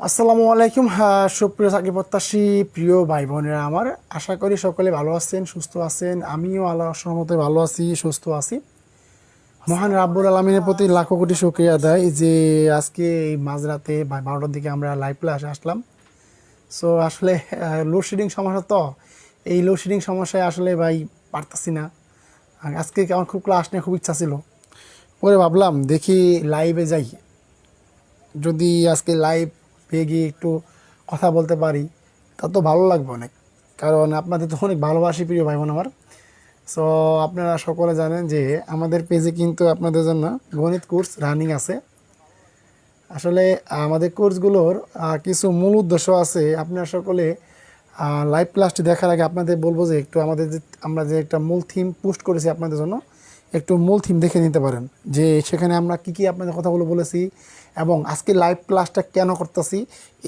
আসসালামু আলাইকুম। হ্যাঁ সুপ্রিয় চাকরি প্রত্যাশী, প্রিয় ভাই বোনেরা আমার আশা করি সকলে ভালো আছেন, সুস্থ আছেন। আমিও আল্লাহ সহমতে ভালো আছি, সুস্থ আছি। মহান রাব্বুল আলমিনের প্রতি লাখো কোটি শুক্রিয়া দেয় যে আজকে এই মাঝরাতে বা বারোটার দিকে আমরা লাইভ ক্লাসে আসলাম। সো আসলে লোডশেডিং সমস্যা তো। এই লোডশেডিং সমস্যায় আসলে ভাই পারতাছি না। আজকে আমার খুব ক্লাস নিয়ে খুব ইচ্ছা ছিল। পরে ভাবলাম, দেখি লাইভে যাই। যদি আজকে লাইভ পেয়ে গিয়ে একটু কথা বলতে পারি, তা তো ভালো লাগবে অনেক। কারণ আপনাদের তো অনেক ভালোবাসি প্রিয় ভাই বোন আমার। সো আপনারা সকলে জানেন যে আমাদের পেজে কিন্তু আপনাদের জন্য গণিত কোর্স রানিং আছে। আসলে আমাদের কোর্সগুলোর কিছু মূল উদ্দেশ্য আছে। আপনারা সকলে লাইভ ক্লাসটি দেখার আগে আপনাদের বলব যে একটু আমাদের যে, আমরা যে একটা মূল থিম পোস্ট করেছি আপনাদের জন্য একটু মূল থিম দেখে নিতে পারেন, যে সেখানে আমরা কি কি আপনাদের কথাগুলো বলেছি এবং আজকে লাইভ ক্লাসটা কেন করতেছি,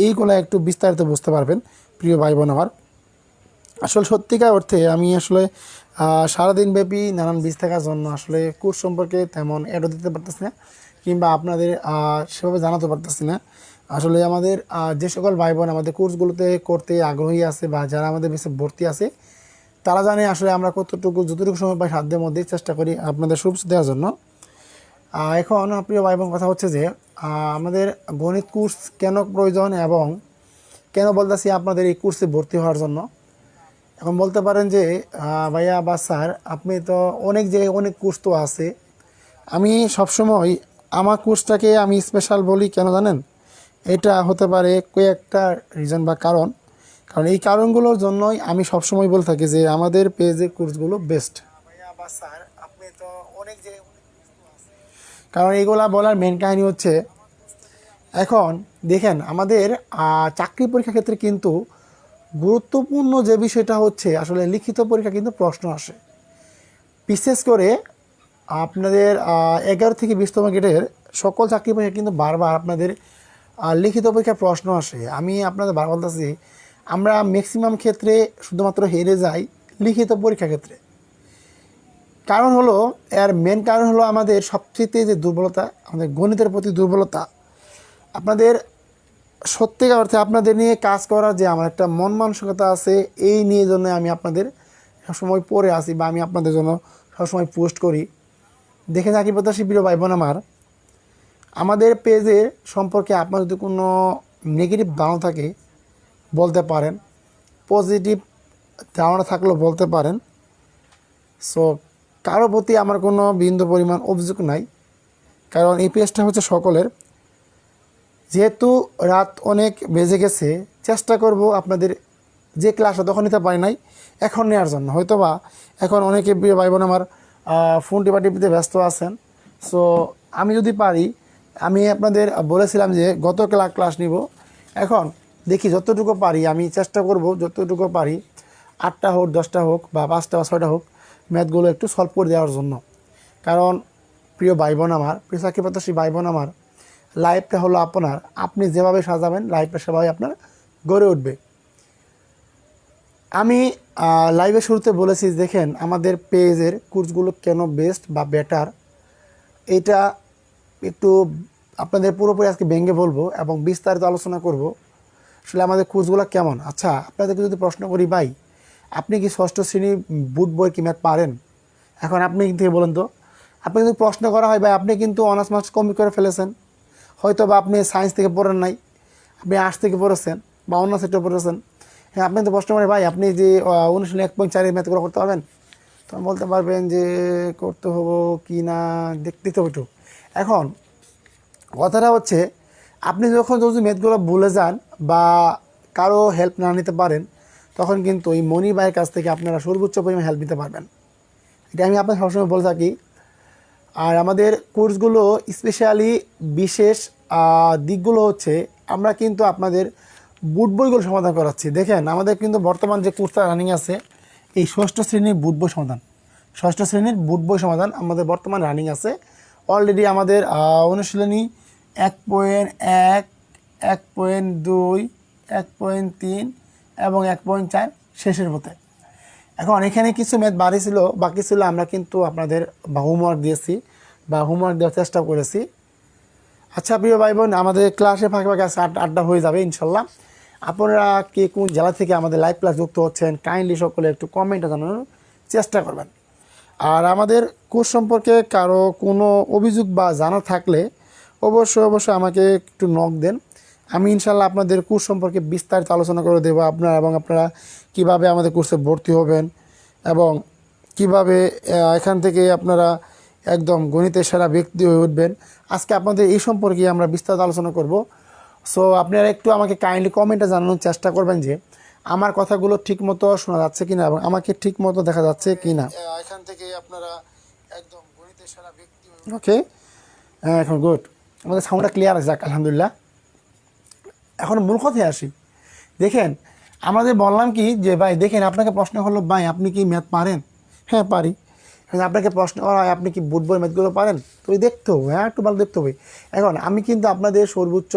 এইগুলো একটু বিস্তারিত বুঝতে পারবেন, প্রিয় ভাই বোন আমার। আসলে সত্যিকার অর্থে আমি আসলে সারাদিন ব্যাপী নানান বীজ থাকার জন্য আসলে কোর্স সম্পর্কে তেমন অ্যাডও দিতে পারতেছি না, কিংবা আপনাদের সেভাবে জানাতে পারতেছি না। আসলে আমাদের যে সকল ভাই বোন আমাদের কোর্সগুলোতে করতে আগ্রহী আছে বা যারা আমাদের বেশি ভর্তি আছে তারা জানে আসলে আমরা কতটুকু, যতটুকু সময় পাই সাধ্যের মধ্যেই চেষ্টা করি আপনাদের শুভেচ্ছা দেওয়ার জন্য। এখন প্রিয় ভাই বোন, কথা হচ্ছে যে আমাদের গণিত কোর্স কেন প্রয়োজন এবং কেন বলতেছি আপনাদের এই কোর্সে ভর্তি হওয়ার জন্য? এখন বলতে পারেন যে ভাইয়া বা স্যার, আপনি তো অনেক জায়গায় অনেক কোর্স তো আছে। আমি সবসময় আমার কোর্সটাকে আমি স্পেশাল বলি কেন জানেন? এটা হতে পারে কয়েকটা রিজন বা কারণ। কারণ এই কারণগুলোর জন্যই আমি সবসময় বলে থাকি যে আমাদের পেজের কোর্সগুলো বেস্ট কারণ এইগুলা বলার মেন কাহিনী হচ্ছে, এখন দেখেন আমাদের চাকরি পরীক্ষার ক্ষেত্রে কিন্তু গুরুত্বপূর্ণ যে বিষয়টা হচ্ছে আসলে লিখিত পরীক্ষা কিন্তু প্রশ্ন আসে। বিশেষ করে আপনাদের এগারো থেকে বিশতম গেটের সকল চাকরি পরীক্ষা কিন্তু বারবার আপনাদের লিখিত পরীক্ষার প্রশ্ন আসে। আমি আপনাদের বার বলতেছি আমরা ম্যাক্সিমাম ক্ষেত্রে শুধুমাত্র হেরে যাই লিখিত পরীক্ষা ক্ষেত্রে। কারণ হলো, এর মেন কারণ হলো আমাদের সবচেয়ে যে দুর্বলতা, আমাদের গণিতের প্রতি দুর্বলতা, আপনাদের সত্যিকার অর্থে আপনাদের নিয়ে কাজ করার যে আমার একটা মন মানসিকতা আছে, এই নিয়ে জন্য আমি আপনাদের সবসময় পড়ে আসি বা আমি আপনাদের জন্য সবসময় পোস্ট করি। দেখে থাকি প্রত্যাশী প্রিয় ভাই বোন আমার, আমাদের পেজে সম্পর্কে আপনার যদি কোনো নেগেটিভ ধারণা থাকে বলতে পারেন। পজিটিভ ধারণা থাকলেও বলতে পারেন। সো কারও প্রতি আমার কোনো বিন্দু পরিমাণ অভিযোগ নাই। কারণ এই পেজটা হচ্ছে সকলের। যেহেতু রাত অনেক বেজে গেছে, চেষ্টা করব আপনাদের যে ক্লাসটা তখন নিতে পারি নাই, এখন নেওয়ার জন্য। হয়তো বা এখন অনেকে ভাই বোন আমার ফোন টিপা টিপিতে ব্যস্ত আছেন। সো আমি যদি পারি, আমি আপনাদের বলেছিলাম যে গত ক্লা- ক্লাস নিব। এখন দেখি যতটুকু পারি, আমি চেষ্টা করব যতটুকু পারি, আটটা হোক, দশটা হোক বা পাঁচটা বা ছয়টা হোক, ম্যাথগুলো একটু সলভ করে দেওয়ার জন্য। কারণ প্রিয় ভাই বোন আমার, প্রিয় চাকরি প্রত্যাশী ভাই বোন আমার লাইফটা হলো আপনার। আপনি যেভাবে সাজাবেন লাইফটা সেভাবে আপনার গড়ে উঠবে। আমি লাইভের শুরুতে বলেছি, দেখেন আমাদের পেজের কোর্সগুলো কেন বেস্ট বা বেটার এটা একটু আপনাদের পুরোপুরি আজকে ভেঙে বলব এবং বিস্তারিত আলোচনা করব। আসলে আমাদের কোর্সগুলো কেমন? আচ্ছা আপনাদেরকে যদি প্রশ্ন করি, ভাই, আপনি কি ষষ্ঠ শ্রেণি বুট বই কি ম্যাথ পারেন? এখন আপনি থেকে বলেন তো? আপনি যদি প্রশ্ন করা হয়, ভাই, আপনি কিন্তু অনার্স মার্কস কমপ্লিট করে ফেলেছেন। হয়তো বা আপনি সায়েন্স থেকে পড়েন নাই, আপনি আর্টস থেকে পড়েছেন বা অন্য সেক্টর পড়েছেন। হ্যাঁ আপনি তো প্রশ্ন করে ভাই, আপনি যে অনুশীলন এক পয়েন্ট চারের ম্যাথগুলো করতে পারবেন? তখন বলতে পারবেন যে, করতে হব কি না, দেখতে হবে একটু। এখন, কথাটা হচ্ছে আপনি যখন যদি ম্যাথগুলো ভুলে যান বা কারও হেল্প না নিতে পারেন, তখন কিন্তু এই মনি ভাইয়ের কাছ থেকে আপনারা সর্বোচ্চ পরিমাণে হেল্প নিতে পারবেন। এটা আমি আপনার সবসময় বলে থাকি। আর আমাদের কোর্সগুলো স্পেশালি বিশেষ দিকগুলো হচ্ছে, আমরা কিন্তু আপনাদের বুট বইগুলো সমাধান করাচ্ছি। দেখেন, আমাদের কিন্তু বর্তমান যে কোর্সটা রানিং আছে, এই ষষ্ঠ শ্রেণির বুট বই সমাধান। ষষ্ঠ শ্রেণির বুট বই সমাধান আমাদের বর্তমান রানিং আছে। অলরেডি আমাদের অনুশীলনী এক পয়েন্ট এক এক পয়েন্ট দুই, এক পয়েন্ট তিন এবং এক পয়েন্ট চার শেষের মতে এখন এখানে কিছু ম্যাথ বাড়ি ছিল, বাকি ছিল আমরা কিন্তু আপনাদের বা হোমওয়ার্ক দিয়েছি বা হোমওয়ার্ক দেওয়ার চেষ্টা করেছি। আচ্ছা প্রিয় ভাই বোন আমাদের ক্লাসে ফাঁকে ফাঁকে আড্ডা হয়ে যাবে ইনশাল্লাহ। আপনারা কে কোন জেলা থেকে আমাদের লাইভ ক্লাস যুক্ত হচ্ছেন কাইন্ডলি সকলে একটু কমেন্টে জানানোর চেষ্টা করবেন। আর আমাদের কোর্স সম্পর্কে কারও কোনো অভিযোগ বা জানা থাকলে অবশ্যই অবশ্যই আমাকে একটু নক দেন। আমি ইনশাল্লাহ আপনাদের কোর্স সম্পর্কে বিস্তারিত আলোচনা করে দেবো আপনারা এবং আপনারা কীভাবে আমাদের কোর্সে ভর্তি হবেন এবং কীভাবে এখান থেকে আপনারা একদম গণিতের সেরা ব্যক্তি হয়ে উঠবেন। আজকে আপনাদের এই সম্পর্কে আমরা বিস্তারিত আলোচনা করব। সো আপনারা একটু আমাকে কাইন্ডলি কমেন্টে জানানোর চেষ্টা করবেন যে আমার কথাগুলো ঠিক মতো শোনা যাচ্ছে কিনা এবং আমাকে ঠিক মতো দেখা যাচ্ছে কিনা। এখান থেকে আপনারা একদম গণিতের সেরা ব্যক্তি ওকে হ্যাঁ এখন গুড আমাদের সাউন্ডটা ক্লিয়ার আছে, যাক, আলহামদুলিল্লাহ। এখন মূল কথায় আসি। দেখেন আমাদের বললাম কি, যে ভাই, দেখেন, আপনাকে প্রশ্ন হলো ভাই, আপনি কি ম্যাথ পারেন? হ্যাঁ পারি। আপনাকে প্রশ্ন করা হয়, আপনি কি বুট বই ম্যাথগুলো পারেন? তো দেখতে হবে হ্যাঁ একটু ভালো দেখতে হবে। এখন আমি কিন্তু আপনাদের সর্বোচ্চ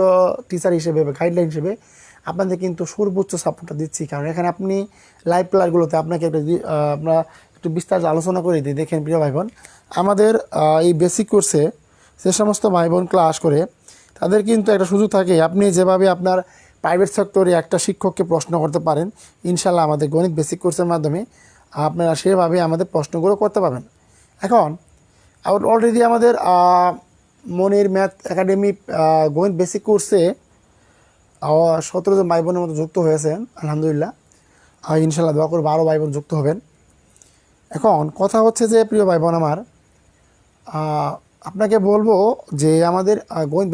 টিচার হিসেবে বা গাইডলাইন হিসেবে আপনাদের কিন্তু সর্বোচ্চ সাপোর্টটা দিচ্ছি। কারণ এখানে আপনি লাইভ প্লারগুলোতে আপনাকে একটা আমরা একটু বিস্তারিত আলোচনা করে দিই। দেখেন, প্রিয় ভাই বোন, আমাদের এই বেসিক কোর্সে যে সমস্ত ভাই বোন ক্লাস করে, তাদের কিন্তু একটা সুযোগ থাকে, আপনি যেভাবে আপনার প্রাইভেট সেক্টরে একটা শিক্ষককে প্রশ্ন করতে পারেন ইনশাল্লাহ আমাদের গণিত বেসিক কোর্সের মাধ্যমে আপনারা সেভাবে আমাদের প্রশ্নগুলো করতে পারবেন। এখন অলরেডি আমাদের মনির ম্যাথ একাডেমি গণিত বেসিক কোর্সে সতেরো জন ভাই বোনের মতো যুক্ত হয়েছেন আলহামদুলিল্লাহ। ইনশাল্লাহ দোয়া করব বারো ভাই বোন যুক্ত হবেন। এখন, কথা হচ্ছে যে, প্রিয় ভাই বোন আমার আপনাকে বলব যে আমাদের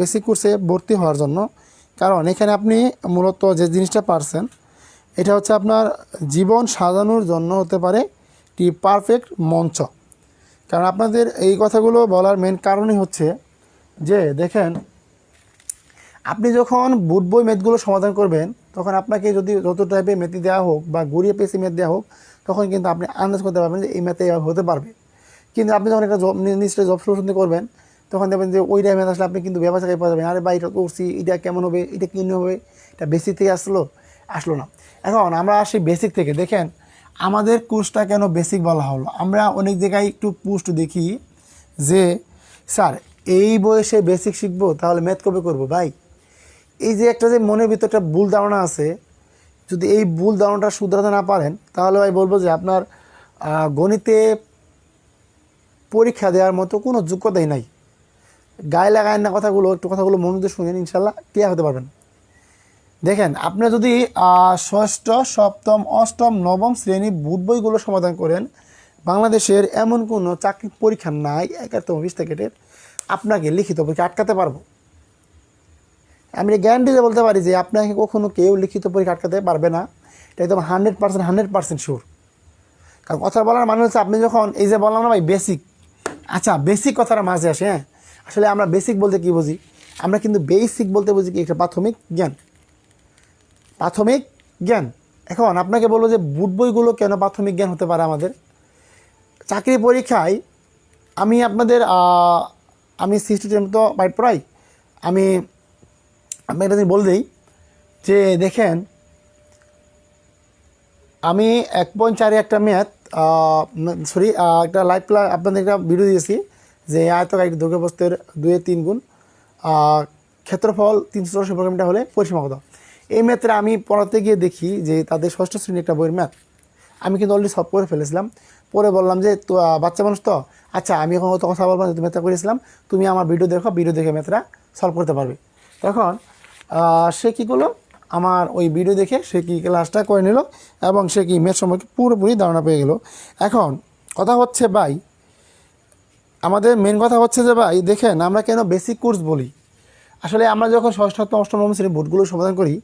বেসিক কোর্সে ভর্তি হওয়ার জন্য। কারণ এখানে আপনি মূলত যে জিনিসটা পারছেন, এটা হচ্ছে আপনার জীবন সাজানোর জন্য হতে পারে একটি পারফেক্ট মঞ্চ। কারণ আপনাদের এই কথাগুলো বলার মেন কারণই হচ্ছে যে, দেখেন, আপনি যখন বুট বই ম্যাথগুলো সমাধান করবেন, তখন আপনাকে যদি যত টাইপের মেথি দেওয়া হোক বা গড়িয়ে পেসি ম্যাথ দেওয়া হোক, তখন কিন্তু আপনি আন্দাজ করতে পারবেন যে এই এভাবে হতে পারবে। কিন্তু আপনি যখন একটা জব নিশ্চয়ই জব শুরু করবেন, তখন দেখবেন যে ওই টাইমে আসলে আপনি কিন্তু ব্যবসা পাওয়া যাবেন আরে এটা করছি, এটা কেমন হবে, এটা কী হবে? এটা বেসিক থেকে আসলো আসলো না। এখন আমরা আসি বেসিক থেকে। দেখেন, আমাদের কোর্সটা কেন বেসিক বলা হলো? আমরা অনেক জায়গায় একটু পোস্ট দেখি যে, স্যার, এই বয়সে বেসিক শিখব, তাহলে ম্যাথ কবে করব? ভাই, এই যে একটা যে মনের ভিতর একটা ভুল ধারণা আছে, যদি এই ভুল ধারণাটা শুধরাতে না পারেন, তাহলে ভাই বলব যে আপনার গণিতে পরীক্ষা দেওয়ার মতো কোনো যোগ্যতাই নাই। গায়ে লাগায় না কথাগুলো, একটু কথাগুলো মন দিয়ে শুনেন, ইনশাল্লাহ ক্লিয়ার হতে পারবেন। দেখেন, আপনি যদি ষষ্ঠ, সপ্তম, অষ্টম, নবম শ্রেণি বুট বইগুলো সমাধান করেন, বাংলাদেশের এমন কোনো চাকরির পরীক্ষা নাই একাত্তম বিশ প্যাকেটের আপনাকে লিখিত পরীক্ষা আটকাতে পারব। আমি গ্যারান্টি দিয়ে বলতে পারি যে আপনাকে কখনো কেউ লিখিত পরীক্ষা আটকাতে পারবে না। এটা একদম hundred percent hundred percent sure কারণ কথা বলার মানে হচ্ছে আপনি যখন, এই যে বললাম না ভাই বেসিক আচ্ছা বেসিক কথাটা মাঝে আসে হ্যাঁ? আসলে আমরা বেসিক বলতে কি বুঝি? আমরা কিন্তু বেসিক বলতে বুঝি কি? একটা প্রাথমিক জ্ঞান। প্রাথমিক জ্ঞান। এখন আপনাকে বলব যে বুট বইগুলো কেন প্রাথমিক জ্ঞান হতে পারে আমাদের? চাকরি পরীক্ষায় আমি আপনাদের আমি সিক্সটি টেন তো পাই পড়াই। আমি আমি একটা বলে দিই যে দেখেন, আমি এক পয়েন্ট চারে একটা ম্যাথ সরি একটা লাইভ ক্লাস আপনাদের একটা ভিডিও দিয়েছি যে আয়তকার একটি দুর্গপ্রস্তের দুয়ে তিন গুণ ক্ষেত্রফল তিনশো চৌরাশি বর্গমিটার হলে পরিসীমা কত? এই ম্যাথটা আমি পড়াতে গিয়ে দেখি যে তাদের ষষ্ঠ শ্রেণির একটা বইয়ের ম্যাথ আমি কিন্তু অলরেডি সব করে ফেলেছিলাম। পরে বললাম যে, তো বাচ্চা মানুষ তো? আচ্ছা আমি এখন অত কথা বলব তুমি ম্যাথটা করেছিলাম। তুমি আমার ভিডিও দেখো ভিডিও দেখে ম্যাথটা সলভ করতে পারবে। তখন সে কী করল? আমার ওই ভিডিও দেখে সে কি ক্লাসটা করে নিল এবং সে কি ম্যাথ সম্পর্কে পুরোপুরি ধারণা পেয়ে গেল। এখন কথা হচ্ছে ভাই, আমাদের মেন কথা হচ্ছে যে ভাই, দেখেন আমরা কেন বেসিক কোর্স বলি? আসলে আমরা যখন ষষ্ঠ, অষ্টম নবম শ্রেণির বোর্ডগুলো সমাধান করি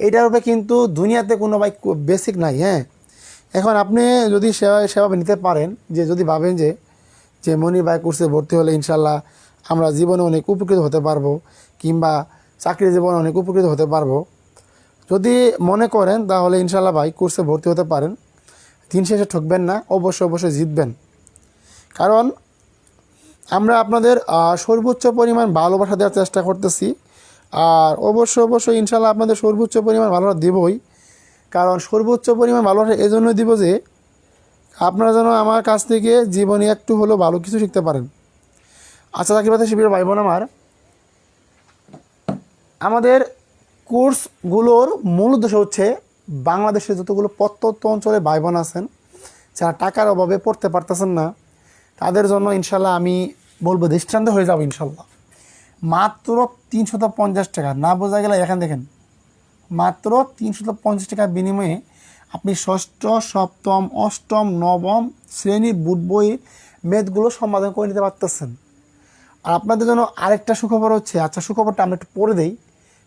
এইটার উপরে কিন্তু দুনিয়াতে কোনো ভাই বেসিক নাই হ্যাঁ? এখন আপনি যদি সেবা সেভাবে নিতে পারেন, যে যদি ভাবেন যে যে মনির ভাই কোর্সে ভর্তি হলে ইনশাল্লাহ আমরা জীবনে অনেক উপকৃত হতে পারব, কিংবা চাকরি জীবনে অনেক উপকৃত হতে পারব যদি মনে করেন, তাহলে ইনশাল্লাহ ভাই কোর্সে ভর্তি হতে পারেন। দিন শেষে ঠকবেন না, অবশ্যই অবশ্যই জিতবেন। কারণ আমরা আপনাদের সর্বোচ্চ পরিমাণ ভালোবাসা দেওয়ার চেষ্টা করতেছি। আর অবশ্যই অবশ্যই ইনশাল্লাহ আপনাদের সর্বোচ্চ পরিমাণ ভালোবাসা দেবই। কারণ সর্বোচ্চ পরিমাণ ভালোবাসা এই জন্যই দিব যে, আপনারা যেন আমার কাছ থেকে জীবনে একটু হলেও ভালো কিছু শিখতে পারেন। আচ্ছা চাকরি পাতা শিবির ভাই বোন আমার। আমাদের কোর্সগুলোর মূল উদ্দেশ্য হচ্ছে বাংলাদেশের যতগুলো প্রত্যন্ত অঞ্চলে ভাই বোন আছেন, যারা টাকার অভাবে পড়তে পারতেছেন না, তাদের জন্য ইনশাল্লাহ আমি বলব দৃষ্টান্ত হয়ে যাব ইনশাল্লাহ। মাত্র তিনশত পঞ্চাশ টাকা, না বোঝা গেলে এখান দেখেন, মাত্র তিনশত পঞ্চাশ টাকার বিনিময়ে আপনি ষষ্ঠ, সপ্তম, অষ্টম, নবম শ্রেণির বুট বইয়ের মেদগুলো সমাধান করে নিতে পারতেছেন। আর আপনাদের জন্য আরেকটা সুখবর হচ্ছে আচ্ছা সুখবরটা আমরা একটু পরে দিই,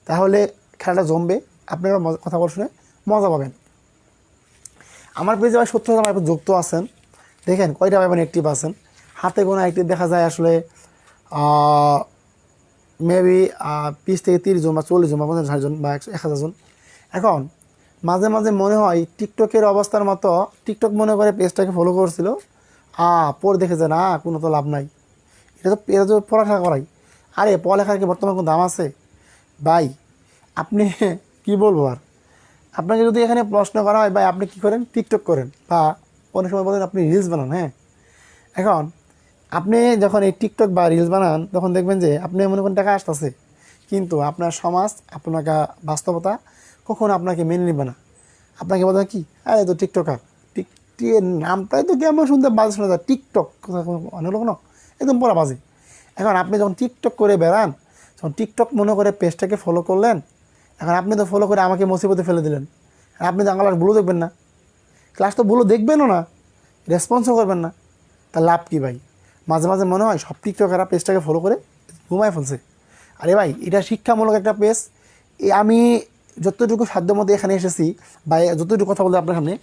তাহলে খেলাটা জমবে, আপনারা কথা বল শুনে মজা পাবেন। আমার পেজে ভাই সত্তর হাজার ভাই যুক্ত আছেন। দেখেন কয়টা বোন অ্যাক্টিভ আছেন। হাতে কোনো অ্যাক্টিভ দেখা যায় আসলে মেবি বিশ থেকে তিরিশ জন বা চল্লিশ জন বা পঞ্চাশ জন বা একশো, এক হাজার জন। এখন মাঝে মাঝে মনে হয় টিকটকের অবস্থার মতো টিকটক মনে করে পেজটাকে ফলো করছিল। আ পরে দেখেছে না, কোনো তো লাভ নাই। এটা তো এটা তো পড়ালেখা করাই। আরে, পড়ালেখার কি বর্তমানে কোনো দাম আছে? ভাই আপনি কি বলব আর? আপনাকে যদি এখানে প্রশ্ন করা হয় বা আপনি কি করেন? টিকটক করেন বা অনেক সময় বলেন আপনি রিলস বানান হ্যাঁ? এখন আপনি যখন এই টিকটক বা রিলস বানান, তখন দেখবেন যে আপনি মনে করেন টাকা আসতেছে। কিন্তু আপনার সমাজ আপনাকে বাস্তবতা কখনো আপনাকে মেনে নেবে না। আপনাকে বলবেন কি? আরে তো টিকটকার। টিক, টি- এর নামটাই তো কেমন শুনতে বাজে শোনা যায়? টিকটক অনেক লোক না। একদম পড়া বাজে এখন আপনি যখন টিকটক করে বেড়ান যখন টিকটক মনে করে পেজটাকে ফলো করলেন এখন আপনি তো ফলো করে আমাকে মুসিবতে ফেলে দিলেন। আপনি তো ক্লাস ভুলও দেখবেন না। ক্লাস তো ভুলও দেখবেনও না। রেসপন্সও করবেন না। তা লাভ কী ভাই? মাঝে মাঝে মনে হয় সব টিকটকাররা পেজটাকে ফলো করে ঘুমায় ফেলছে। আরে ভাই, এটা শিক্ষামূলক একটা পেজ আমি যতটুকু সাধ্য মতো এখানে এসেছি বা যতটুকু কথা বলতে আপনার সামনে,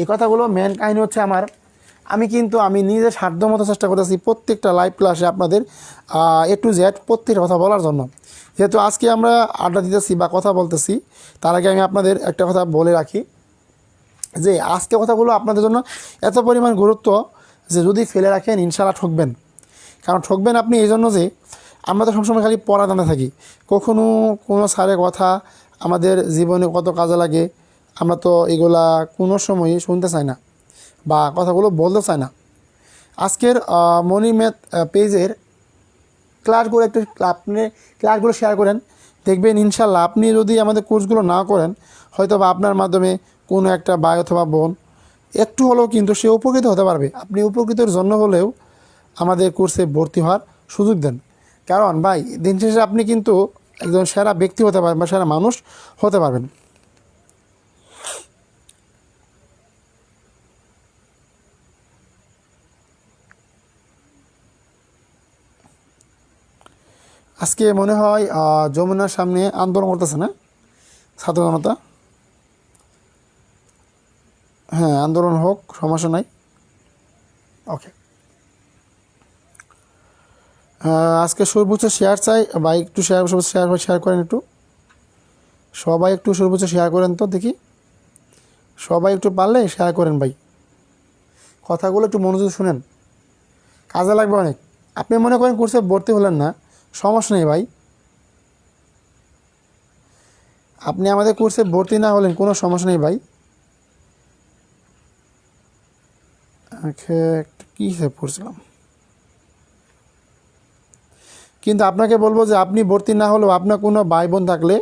এই কথাগুলো মেন কাহিনী হচ্ছে আমার। আমি কিন্তু আমি নিজের সাধ্য মতো চেষ্টা করতেছি প্রত্যেকটা লাইভ ক্লাসে আপনাদের এ টু জেড প্রত্যেকটা কথা বলার জন্য। যেহেতু আজকে আমরা আড্ডা দিতেছি বা কথা বলতেছি, তার আগে আমি আপনাদের একটা কথা বলে রাখি যে আজকে কথাগুলো আপনাদের জন্য এত পরিমাণ গুরুত্ব যে যদি ফেলে রাখেন ইনশাল্লাহ ঠকবেন। কারণ ঠকবেন আপনি এই জন্য যে আমরা তো সবসময় খালি পড়া দানা থাকি। কখনো কোনো স্যারের কথা আমাদের জীবনে কত কাজে লাগে, আমরা তো এগুলা কোনো সময়ই শুনতে চাই না বা কথাগুলো বলতে চাই না। আজকের মনি ম্যাথ পেজের ক্লাসগুলো একটু আপনি ক্লাসগুলো শেয়ার করেন। দেখবেন ইনশাল্লাহ আপনি যদি আমাদের কোর্সগুলো না করেন হয়তো বা আপনার মাধ্যমে কোনো একটা ভাই অথবা বোন একটু হলেও কিন্তু সে উপকৃত হতে পারবে। আপনি উপকৃতর জন্য হলেও আমাদের কোর্সে ভর্তি হওয়ার সুযোগ দেন। কারণ ভাই, দিন শেষে আপনি কিন্তু একজন সেরা ব্যক্তি হতে পারবেন বা সেরা মানুষ হতে পারবেন। আজকে মনে হয় যমুনার সামনে আন্দোলন করতেছে না? ছাত্র জনতা? হ্যাঁ আন্দোলন হোক, সমস্যা নাই। ওকে। আজকে সর্বোচ্চ শেয়ার চাই। বা একটু শেয়ার সর্বোচ্চ শেয়ার শেয়ার করেন একটু। সবাই একটু সর্বোচ্চ শেয়ার করেন তো, দেখি। সবাই একটু পারলে শেয়ার করেন ভাই। কথাগুলো একটু মনোযোগ শুনেন। কাজে লাগবে অনেক। আপনি মনে করেন কোর্সে ভর্তি হলেন না। সমস্যা নেই ভাই। আপনি আমাদের কোর্সে ভর্তি না হলেন কোনো সমস্যা নেই ভাই। কী হিসেবে পড়ছিলাম? কিন্তু আপনাকে বলব যে আপনি ভর্তি না হলেও আপনার কোনো ভাই বোন থাকলে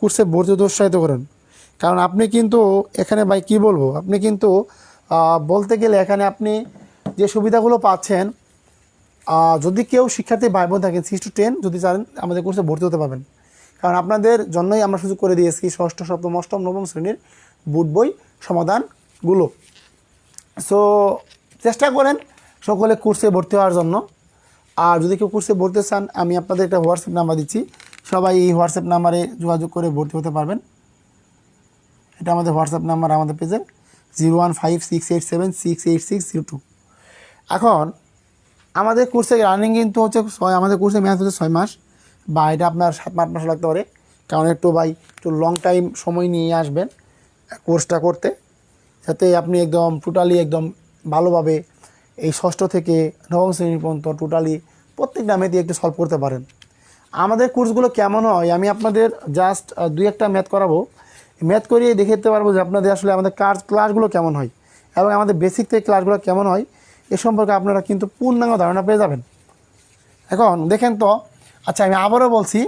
কোর্সে ভর্তি উৎসাহিত করেন। কারণ আপনি কিন্তু এখানে ভাই কি বলব? আপনি কিন্তু বলতে গেলে এখানে আপনি যে সুবিধাগুলো পাচ্ছেন যদি কেউ শিক্ষার্থী ভাই বোন থাকেন সিক্স টু টেন যদি চান, আমাদের কোর্সে ভর্তি হতে পারবেন। কারণ আপনাদের জন্যই আমরা সুযোগ করে দিয়েছি ষষ্ঠ, সপ্তম, অষ্টম, নবম শ্রেণির বুট বই সমাধানগুলো। সো চেষ্টা করেন সকলে কোর্সে ভর্তি হওয়ার জন্য। আর যদি কেউ কোর্সে ভর্তি চান, আমি আপনাদের একটা হোয়াটসঅ্যাপ নাম্বার দিচ্ছি। সবাই এই হোয়াটসঅ্যাপ নাম্বারে যোগাযোগ করে ভর্তি হতে পারবেন। এটা আমাদের হোয়াটসঅ্যাপ নাম্বার আমাদের পেজের zero one five six eight seven six eight six zero two এখন আমাদের কোর্সে রানিং কিন্তু হচ্ছে ছয়, আমাদের কোর্সে ম্যাথ হচ্ছে ছয় মাস। বা এটা আপনার সাত আট মাস লাগতে পারে। কারণ একটু ভাই, একটু লং টাইম সময় নিয়ে আসবেন কোর্সটা করতে। যাতে আপনি একদম টোটালি একদম ভালোভাবে এই ষষ্ঠ থেকে নবম শ্রেণি পর্যন্ত টোটালি প্রত্যেকটা ম্যাথই একটু সলভ করতে পারেন। আমাদের কোর্সগুলো কেমন হয়? আমি আপনাদের জাস্ট দুই একটা ম্যাথ করাবো। ম্যাথ করিয়ে দেখে দিতে পারব যে আপনাদের আসলে আমাদের কাজ ক্লাসগুলো কেমন হয়? এবং আমাদের বেসিক থেকে ক্লাসগুলো কেমন হয়? এ সম্পর্কে আপনারা কিন্তু পূর্ণাঙ্গ ধারণা পেয়ে যাবেন। এখন দেখেন তো আচ্ছা আমি আবারও বলছি,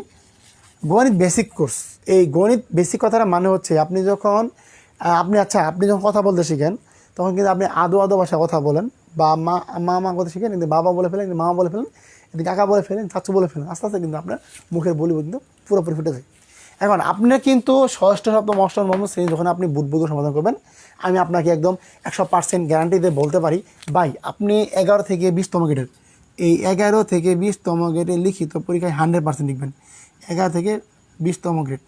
গণিত বেসিক কোর্স এই গণিত বেসিক কথাটা মানে হচ্ছে আপনি যখন আপনি আচ্ছা আপনি যখন কথা বলতে শিখেন, তখন কিন্তু আপনি আদো আদো ভাষায় কথা বলেন, বা মা মা মা কথা শিখেন, কিন্তু বাবা বলে ফেলেন মামা বলে ফেলেন, কিন্তু কাকা বলে ফেলেন, চাচু বলে ফেলেন, আস্তে আস্তে কিন্তু আপনার মুখের বলি কিন্তু পুরোপুরি ফুটে যায়। এখন আপনি কিন্তু ষষ্ঠ, সপ্তম, অষ্টম, নবম শ্রেণি যখন আপনি বুধবুধ সমাধান করবেন আমি আপনাকে একদম একশো পার্সেন্ট গ্যারান্টি দিয়ে বলতে পারি। ভাই, আপনি এগারো থেকে বিশতম গেটের এই এগারো থেকে বিশতম গেটে লিখিত পরীক্ষায় হান্ড্রেড পার্সেন্ট লিখবেন। এগারো থেকে বিশতম গ্রেড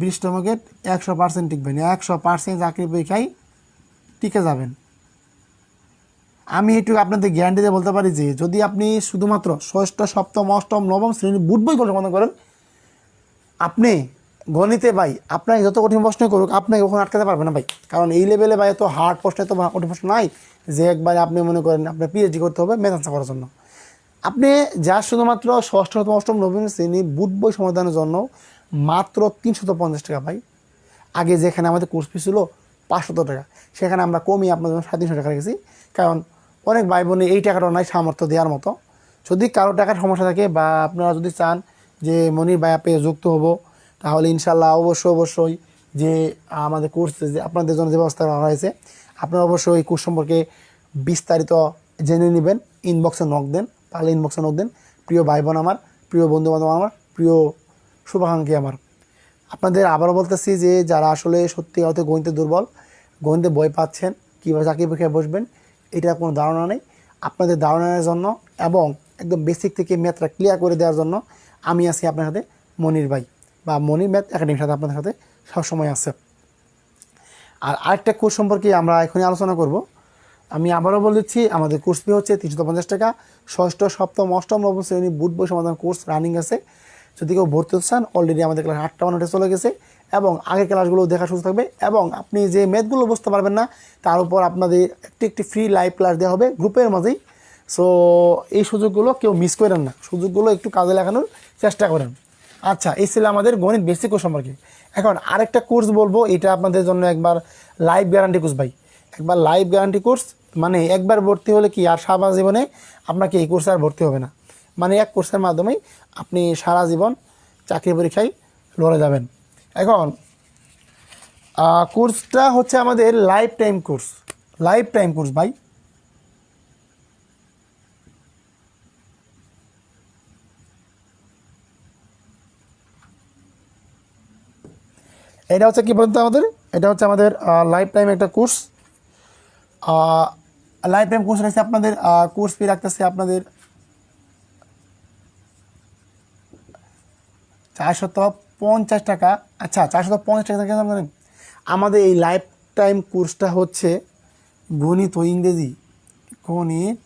বিশতম গেট একশো পার্সেন্ট টিকবেন একশো পার্সেন্ট চাকরি পরীক্ষায় টিকে যাবেন। আমি একটু আপনাদের গ্যারান্টি দিয়ে বলতে পারি যে, যদি আপনি শুধুমাত্র ষষ্ঠ, সপ্তম, অষ্টম, নবম শ্রেণির বুট বই সমাধান করেন, আপনি গণিতে ভাই, আপনাকে যত কঠিন প্রশ্ন করুক, আপনাকে কখনো আটকাতে পারবে না ভাই। কারণ এই লেভেলে ভাই, এত হার্ড প্রশ্ন, এত কঠিন প্রশ্ন নাই যে একবারে আপনি মনে করেন আপনার পিএইচডি করতে হবে আনসার করার জন্য। আপনি যা শুধুমাত্র ষষ্ঠ অষ্টম নবম শ্রেণি বুট বই সমাধানের জন্য মাত্র তিনশত পঞ্চাশ টাকা ভাই। আগে যেখানে আমাদের কোর্স ফি ছিল পাঁচশত টাকা, সেখানে আমরা কমিয়ে আপনার জন্য সাড়ে তিনশো টাকা রেখেছি। কারণ অনেক ভাই বোনে এই টাকাটা নাই সামর্থ্য দেওয়ার মতো। যদি কারও টাকার সমস্যা থাকে বা আপনারা যদি চান যে মনির ভাই আপে যুক্ত হব তাহলে ইনশাল্লাহ অবশ্যই অবশ্যই যে আমাদের কোর্স যে আপনাদের জন্য যে ব্যবস্থা করা হয়েছে আপনারা অবশ্যই এই কোর্স সম্পর্কে বিস্তারিত জেনে নেবেন ইনবক্সে নক দেন, তাহলে ইনবক্সে নক দেন। প্রিয় ভাই বোন আমার, প্রিয় বন্ধু বান্ধব আমার, প্রিয় শুভাকাঙ্ক্ষী আমার, আপনাদের আবারও বলতেছি যে যারা আসলে সত্যি অর্থে গণিতে দুর্বল, গণিতে বই পাচ্ছেন কীভাবে চাকরি পরীক্ষায় বসবেন, এটার কোনো ধারণা নেই। আপনাদের ধারণার জন্য এবং একদম বেসিক থেকে ম্যাথটা ক্লিয়ার করে দেওয়ার জন্য আমি আছি আপনার সাথে মনির ভাই। বা মনি ম্যাথ একাডেমির সাথে আপনাদের সাথে সবসময় আছে। আর আরেকটা কোর্স সম্পর্কে আমরা এখনই আলোচনা করব। আমি আবারও বলেছি আমাদের কোর্স ফি হচ্ছে তিনশো পঞ্চাশ টাকা। ষষ্ঠ, সপ্তম, অষ্টম, নবম শ্রেণি বুট বই সমাধান কোর্স রানিং আছে। যদি কেউ ভর্তি হতে চান অলরেডি আমাদের ক্লাস আটটা বানোটে চলে গেছে এবং আগের ক্লাসগুলো দেখা সুযোগ থাকবে এবং আপনি যে ম্যাথগুলো বুঝতে পারবেন না, তার উপর আপনাদের একটি একটি ফ্রি লাইভ ক্লাস দেওয়া হবে গ্রুপের মাঝেই। সো এই সুযোগগুলো কেউ মিস করেন না। সুযোগগুলো একটু কাজে লাগানোর চেষ্টা করেন। আচ্ছা এই ছিল আমাদের গণিত বেসিক কোর্স সম্পর্কে। এখন আরেকটা কোর্স বলব, এটা আপনাদের জন্য একবার লাইভ গ্যারান্টি কোর্স ভাই। একবার লাইভ গ্যারান্টি কোর্স মানে একবার ভর্তি হলে কি আর সারা জীবনে আপনাকে এই কোর্সে আর ভর্তি হবে না? মানে এক কোর্সের মাধ্যমেই আপনি সারা জীবন চাকরি পরীক্ষায় লড়ে যাবেন। এখন কোর্সটা হচ্ছে আমাদের life time course life time course ভাই। এটা হচ্ছে কি বলতে আমাদের? এটা হচ্ছে আমাদের লাইফ টাইম একটা কোর্স লাইফ টাইম কোর্স রাখছে আপনাদের কোর্স ফি রাখতেছে আপনাদের চারশত পঞ্চাশ টাকা। আচ্ছা চারশত পঞ্চাশ টাকা কেন আমাদের এই লাইফ টাইম কোর্সটা হচ্ছে গণিত ও ইংরেজি। গণিত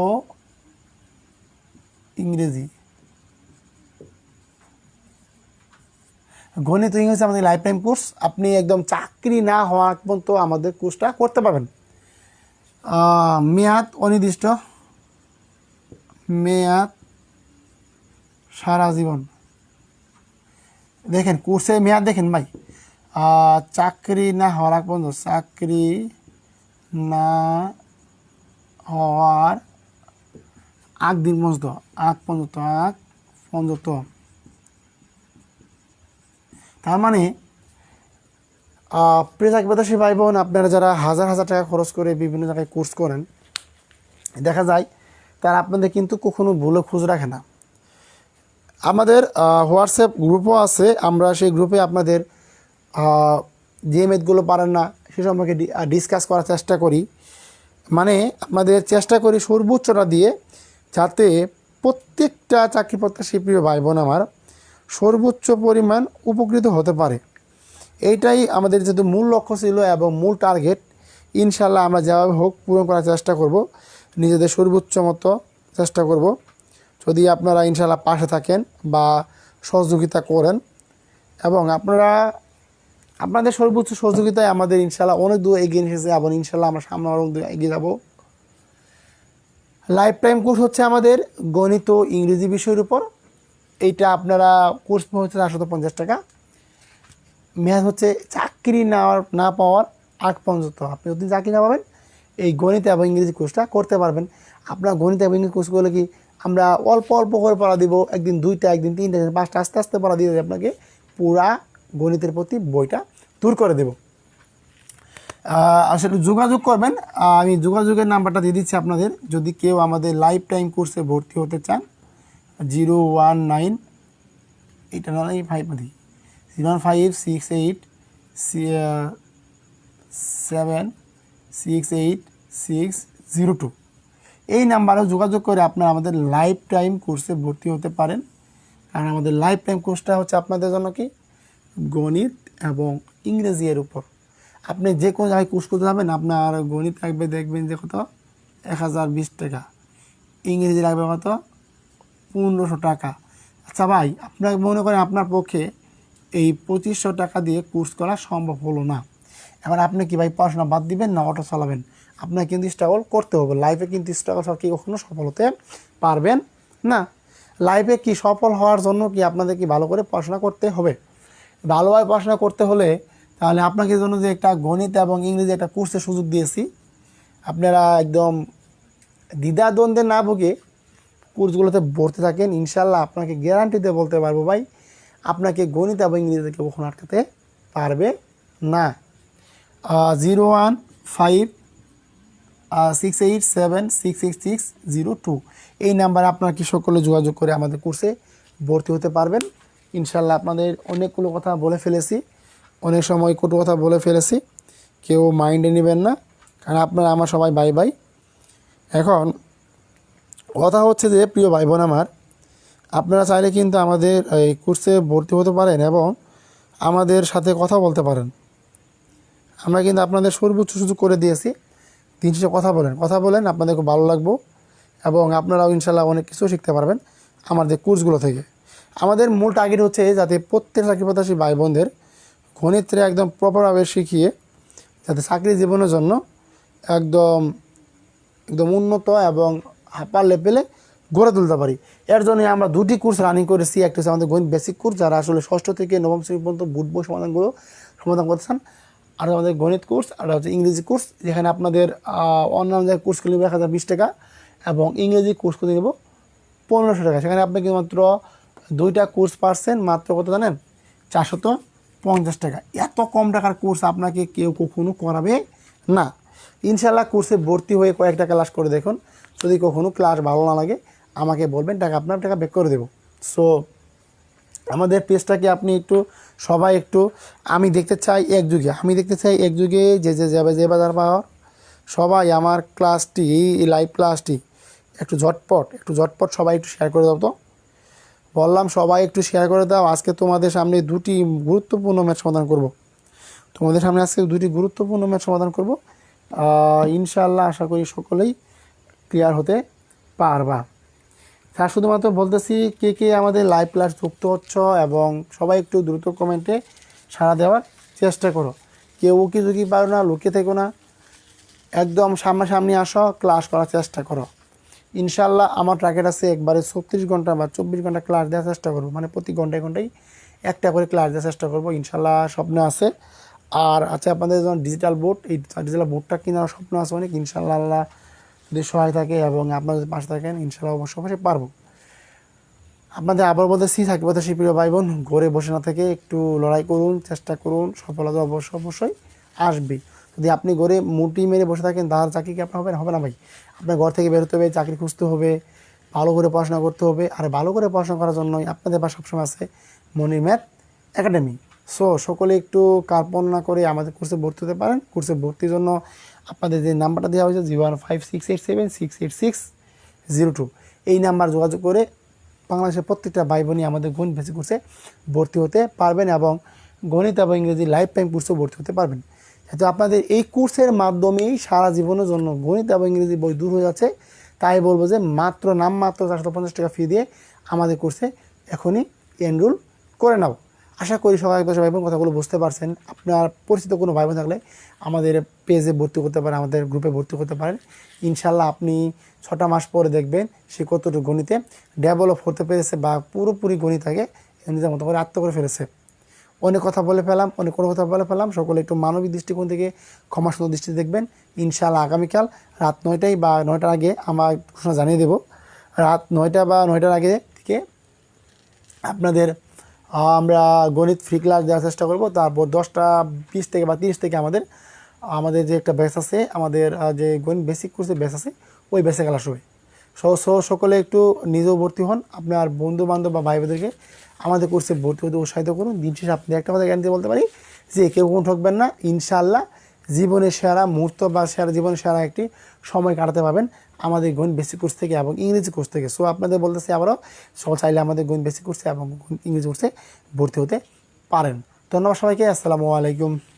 ও ইংরেজি। গণিত, ইংরেজি আমাদের লাইফ টাইম কোর্স আপনি একদম চাকরি না হওয়া পর্যন্ত আমাদের কোর্সটা করতে পারবেন। মেয়াদ অনির্দিষ্ট। মেয়াদ সারা জীবন। দেখেন কোর্সে মেয়াদ দেখেন ভাই। চাকরি না হওয়ার পর্যন্ত, চাকরি না হওয়ার আগ দিন পর্যন্ত, আগ পর্যন্ত আগ পর্যন্ত। তার মানে চাকরি প্রত্যাশী ভাই বোন আপনারা যারা হাজার হাজার টাকা খরচ করে বিভিন্ন জায়গায় কোর্স করেন, দেখা যায় তারা আপনাদের কিন্তু কখনো ভুলে খোঁজ রাখে না। আমাদের হোয়াটসঅ্যাপ গ্রুপও আছে, আমরা সেই গ্রুপে আপনাদের মেদগুলো পারেন না, সে সম্পর্কে ডিসকাস করার চেষ্টা করি। মানে আমাদের চেষ্টা করি সর্বোচ্চটা দিয়ে, যাতে প্রত্যেকটা চাকরি প্রত্যাশী প্রিয় ভাই বোন আমার সর্বোচ্চ পরিমাণ উপকৃত হতে পারে। এইটাই আমাদের যেহেতু মূল লক্ষ্য ছিল এবং মূল টার্গেট ইনশাল্লাহ আমরা যেভাবে হোক পূরণ করার চেষ্টা করব, নিজেদের সর্বোচ্চ মতো চেষ্টা করব। যদি আপনারা ইনশাল্লাহ পাশে থাকেন বা সহযোগিতা করেন এবং আপনারা, আপনাদের সর্বোচ্চ সহযোগিতায় আমাদের ইনশাল্লাহ অনেক দূর এগিয়ে এসেছে এবং ইনশাল্লাহ আমরা সামনে আরও দূর এগিয়ে যাব। লাইফ টাইম কোর্স হচ্ছে আমাদের গণিত ইংরেজি বিষয়ের উপর। এইটা আপনারা কোর্স হচ্ছে চারশত পঞ্চাশ টাকা। মেয়াদ হচ্ছে চাকরি নেওয়ার না পাওয়ার আগ পর্যন্ত। আপনি যদি চাকরি না পাবেন, এই গণিত এবং ইংরেজি কোর্সটা করতে পারবেন। আপনার গণিত এবং ইংরেজি কোর্স করলে কি আমরা অল্প অল্প করে পড়া দিব, একদিন দুইটা, একদিন তিনটা পাঁচটা, আস্তে আস্তে পড়া দিয়ে আপনাকে পুরা গণিতের প্রতি বইটা দূর করে দেব। আসলে যোগাযোগ করবেন। আমি যোগাযোগের নাম্বারটা দিয়ে দিচ্ছি আপনাদের। যদি কেউ আমাদের লাইফ টাইম কোর্সে ভর্তি হতে চান জিরো ওয়ান নাইন, এইটা নয় five zero one five, six eight seven six eight six zero two এই নাম্বারে যোগাযোগ করে আপনারা আমাদের লাইফ টাইম কোর্সে ভর্তি হতে পারেন। কারণ আমাদের লাইফ টাইম কোর্সটা হচ্ছে আপনাদের জন্য কি? গণিত এবং ইংরেজি এর উপর। আপনি যে কোনো জায়গায় কোর্স করতে যাবেন, আপনার গণিত লাগবে দেখবেন যে কত? এক হাজার বিশ টাকা। ইংরেজি লাগবে কত? পনেরোশো টাকা। আচ্ছা ভাই, আপনার মনে করেন আপনার পক্ষে এই পঁচিশশো টাকা দিয়ে কোর্স করা সম্ভব হলো না। এবার আপনি কি ভাই পড়াশোনা বাদ দিবেন না অটো চালাবেন? আপনার কিন্তু স্ট্রাগল করতে হবে। লাইফে কিন্তু স্ট্রাগল সব কি কখনো সফল হতে পারবেন না। লাইফে কি সফল হওয়ার জন্য কি আপনাদের কি ভালো করে পড়াশোনা করতে হবে? ভালোভাবে পড়াশোনা করতে হলে তাহলে আপনাকে জন্য যে একটা গণিত এবং ইংরেজি একটা কোর্সের সুযোগ দিয়েছি। আপনারা একদম দ্বিধা দ্বিধাদ্বন্দ্বে না ভুগে কোর্সগুলোতে ভর্তি থাকেন ইনশাল্লাহ আপনাকে গ্যারান্টিতে বলতে পারব ভাই, আপনাকে গণিত এবং ইংরেজিতে কেউ কখনো আটকাতে পারবে না। Zero one five six eight seven six six six zero two এই নাম্বারে আপনারা কি যোগাযোগ করে আমাদের কোর্সে ভর্তি হতে পারবেন। ইনশাল্লাহ আপনাদের অনেকগুলো কথা বলে ফেলেছি, অনেক সময় কটু কথা বলে ফেলেছি, কেউ মাইন্ডে নেবেন না, কারণ আপনারা আমার সবাই বাই বাই এখন কথা হচ্ছে যে, প্রিয় ভাই বোন আমার, আপনারা চাইলে কিন্তু আমাদের এই কোর্সে ভর্তি হতে পারেন এবং আমাদের সাথে কথা বলতে পারেন। আমরা কিন্তু আপনাদের সর্বোচ্চ সুযোগ করে দিয়েছি। তিন শেষে কথা বলেন। কথা বলেন, আপনাদের খুব ভালো লাগবো এবং আপনারাও ইনশাল্লাহ অনেক কিছু শিখতে পারবেন আমাদের কোর্সগুলো থেকে। আমাদের মূল টার্গেট হচ্ছে যাতে প্রত্যেক চাকরি প্রত্যাশী ভাই বোনদের গণিতরে একদম প্রপারভাবে শিখিয়ে যাতে চাকরি জীবনের জন্য একদম একদম উন্নত এবং হাপার পেলে গড়ে তুলতে পারি। এর জন্য আমরা দুটি কোর্স রানিং করেছি একটা হচ্ছে আমাদের গণিত বেসিক কোর্স যারা আসলে ষষ্ঠ থেকে নবম শ্রেণি পর্যন্ত বুটবো সমাধানগুলো সমাধান করতে চান আর আমাদের গণিত কোর্স আর হচ্ছে ইংরেজি কোর্স যেখানে আপনাদের অন্যান্য জায়গায় কোর্স করলে এক হাজার বিশ টাকা, এবং ইংরেজি কোর্স করে নেব পনেরোশো টাকা। সেখানে আপনি মাত্র দুইটা কোর্স পাচ্ছেন মাত্র কত জানেন? চারশত পঞ্চাশ টাকা। এত কম টাকার কোর্স আপনাকে কেউ কখনো করাবে না। ইনশাল্লাহ কোর্সে ভর্তি হয়ে কয়েকটা ক্লাস করে দেখুন। যদি কখনো ক্লাস ভালো না লাগে, আমাকে বলবেন, টাকা আপনার টাকা বেক করে দেবো। সো আমাদের পেজটাকে আপনি একটু, সবাই একটু, আমি দেখতে চাই এক যুগে, আমি দেখতে চাই এক যুগে যে যে, যাবে, যে বাজার পাওয়া সবাই আমার ক্লাসটি এই লাইভ ক্লাসটি একটু ঝটপট একটু ঝটপট সবাই একটু শেয়ার করে দাও তো। বললাম, সবাই একটু শেয়ার করে দাও, আজকে তোমাদের সামনে দুটি গুরুত্বপূর্ণ ম্যাচ সমাধান করব। তোমাদের সামনে আজকে দুটি গুরুত্বপূর্ণ ম্যাচ সমাধান করব। ইনশাআল্লাহ, আশা করি সকলেই ক্লিয়ার হতে পারবা। স্যার, শুধুমাত্র বলতেছি কে কে আমাদের লাইভ ক্লাস যুক্ত হচ্ছ এবং সবাই একটু দ্রুত কমেন্টে সাড়া দেওয়ার চেষ্টা করো। কেউ উকি ঝুঁকি পারো না, লুকিয়ে থেকো না। একদম সামনাসামনি আসো ক্লাস করার চেষ্টা করো। ইনশাল্লাহ আমার টার্গেট আছে একবারে ছত্রিশ ঘণ্টা বা চব্বিশ ঘণ্টা ক্লাস দেওয়ার চেষ্টা করব। মানে প্রতি ঘন্টায় ঘন্টায় একটা করে ক্লাস দেওয়ার চেষ্টা করব। ইনশাল্লাহ স্বপ্ন আছে। আর আছে আপনাদের যখন ডিজিটাল বোর্ড এই ডিজিটাল বোর্ডটা কেনার স্বপ্ন আছে অনেক। ইনশাল্লাহ আল্লাহ যদি সহায় থাকে এবং আপনাদের পাশে থাকেন ইনশাল্লাহ অবশ্যই অবশ্যই পারব। আপনাদের আবার বলতেছি সাকিব সেই প্রিয় ভাই বোন ঘরে বসে না থেকে একটু লড়াই করুন, চেষ্টা করুন, সফলতা অবশ্য অবশ্যই আসবে। যদি আপনি ঘরে মুটি মেরে বসে থাকেন, তাহলে চাকরি কি আপনার হবে না? হবে না ভাই। আপনার ঘর থেকে বেরোতে হবে, চাকরি খুঁজতে হবে, ভালো করে পড়াশোনা করতে হবে, আর ভালো করে পড়াশোনা করার জন্যই আপনাদের পাশে সবসময় আছে মনির ম্যাথ একাডেমি। সো সকলে একটু কার্পণ না করে আমাদের কোর্সে ভর্তি হতে পারেন। কোর্সে ভর্তির জন্য আপনাদের যে নাম্বারটা দেওয়া হয়েছে zero one five six eight seven six eight six zero two এই নাম্বার যোগাযোগ করে বাংলাদেশের প্রত্যেকটা ভাই বোনই আমাদের গণিত বেসিক কোর্সে ভর্তি হতে পারবেন এবং গণিত এবং ইংরেজি লাইফ টাইম কোর্সেও ভর্তি হতে পারবেন। যেহেতু আপনাদের এই কোর্সের মাধ্যমেই সারা জীবনের জন্য গণিত এবং ইংরেজি বই দূর হয়ে যাচ্ছে, তাই বলব যে মাত্র নাম মাত্র চারশো পঞ্চাশ টাকা ফি দিয়ে আমাদের কোর্সে এখনই এনরোল করে নাও। আশা করি সবাই ভাই বোন কথাগুলো বুঝতে পারছেন। আপনার পরিচিত কোনো ভাই বোন থাকলে আমাদের পেজে ভর্তি করতে পারেন, আমাদের গ্রুপে ভর্তি করতে পারেন। ইনশাল্লাহ আপনি ছটা মাস পরে দেখবেন সে কতটুকু গণিতে ডেভেলপ হতে পেরেছে বা পুরোপুরি গণিতাকে নিজের মতো করে আত্ম করে ফেলেছে। অনেক কথা বলে ফেলাম, অনেক কোনো কথা বলে ফেলাম, সকলে একটু মানবিক দৃষ্টিকোণ থেকে ক্ষমা সুন্দর দৃষ্টিতে দেখবেন। ইনশাল্লাহ আগামীকাল রাত নয়টায় বা নয়টার আগে আমার ঘোষণা জানিয়ে দেবো। রাত নয়টা বা নয়টার আগে থেকে আপনাদের আমরা গণিত ফ্রি ক্লাস দেওয়ার চেষ্টা করব। তারপর দশটা বিশ থেকে বা তিরিশ থেকে আমাদের আমাদের যে একটা ব্যাচ আছে, আমাদের যে গণিত বেসিক কোর্সের ব্যাচ আছে, ওই ব্যাচে ক্লাস হবে। সো সো সকলে একটু নিজেও ভর্তি হন, আপনার বন্ধু বান্ধব বা ভাই বোনদেরকে আমাদের কোর্সে ভর্তি হতে উৎসাহিত করুন। দিন শেষে আপনি একটা কথা গ্যারান্টি বলতে পারি যে কেউ কোনো ঠকবেন না, ইনশাআল্লাহ জীবনের সেরা মুহূর্ত বা সেরা জীবনের সেরা একটি সময় কাটাতে পারবেন। আমাদের গুণ বেশি কোর্স থেকে এবং ইংরেজি কোর্স থেকে। সো আপনাদের বলতেছি আবারও, সকল চাইলে আমাদের গণ বেসিক কোর্সে এবং ইংরেজি কোর্সে ভর্তি হতে পারেন। ধন্যবাদ সবাইকে, আসসালামু আলাইকুম।